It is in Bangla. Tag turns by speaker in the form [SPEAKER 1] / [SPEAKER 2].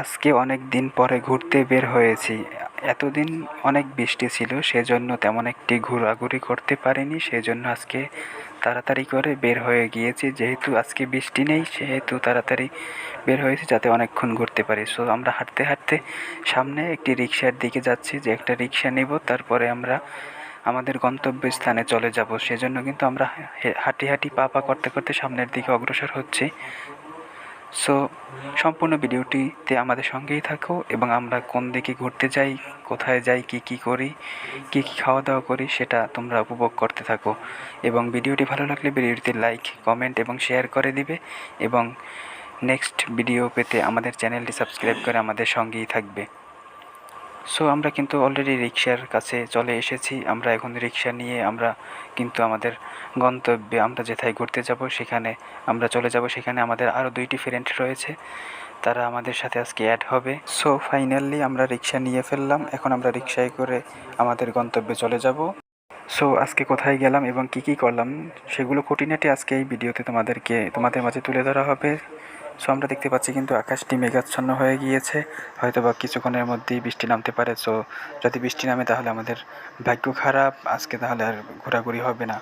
[SPEAKER 1] আজকে অনেক দিন পরে ঘুরতে বের হয়েছি এতদিন অনেক বৃষ্টি ছিল সেজন্য তেমন একটি ঘোরাঘুরি করতে পারিনি সেজন্য আজকে তাড়াতাড়ি করে বের হয়ে গিয়েছি যেহেতু আজকে বৃষ্টি নেই সেহেতু তাড়াতাড়ি বের হয়েছি যাতে অনেকক্ষণ ঘুরতে পারি সো আমরা হাঁটতে হাঁটতে সামনে একটি রিক্সার দিকে যাচ্ছি যে একটা রিক্সা নেব তারপরে আমরা আমাদের গন্তব্যস্থানে চলে যাব সেজন্য কিন্তু আমরা হাঁটি হাঁটি পা পা করতে করতে সামনের দিকে অগ্রসর হচ্ছি সো সম্পূর্ণ ভিডিওটিতে আমাদের সঙ্গেই থাকো এবং আমরা কোন দিকে ঘুরতে যাই কোথায় যাই কি কি করি কি কী খাওয়া দাওয়া করি সেটা তোমরা উপভোগ করতে থাকো এবং ভিডিওটি ভালো লাগলে ভিডিওটিতে লাইক কমেন্ট এবং শেয়ার করে দিবে এবং নেক্সট ভিডিও পেতে আমাদের চ্যানেলটি সাবস্ক্রাইব করে আমাদের সঙ্গেই থাকবে সো আমরা কিন্তু অলরেডি রিক্সার কাছে চলে এসেছি আমরা এখন রিক্সা নিয়ে আমরা কিন্তু আমাদের গন্তব্যে আমরা যেথায় ঘুরতে যাব সেখানে আমরা চলে যাব সেখানে আমাদের আরও দুইটি ফ্রেন্ড রয়েছে তারা আমাদের সাথে আজকে অ্যাড হবে সো ফাইনালি আমরা রিক্সা নিয়ে ফেললাম এখন আমরা রিক্সায় করে আমাদের গন্তব্যে চলে যাব সো আজকে কোথায় গেলাম এবং কি কি করলাম সেগুলো খুঁটিনাটি আজকে এই ভিডিওতে তোমাদেরকে তোমাদের মাঝে তুলে ধরা হবে সো আমরা দেখতে পাচ্ছি কিন্তু আকাশটি মেঘাচ্ছন্ন হয়ে গিয়েছে হয়তো বা কিছুক্ষণের মধ্যেই বৃষ্টি নামতে পারে সো যদি বৃষ্টি নামে তাহলে আমাদের ভাগ্য খারাপ আজকে তাহলে আর ঘোরাঘুরি হবে না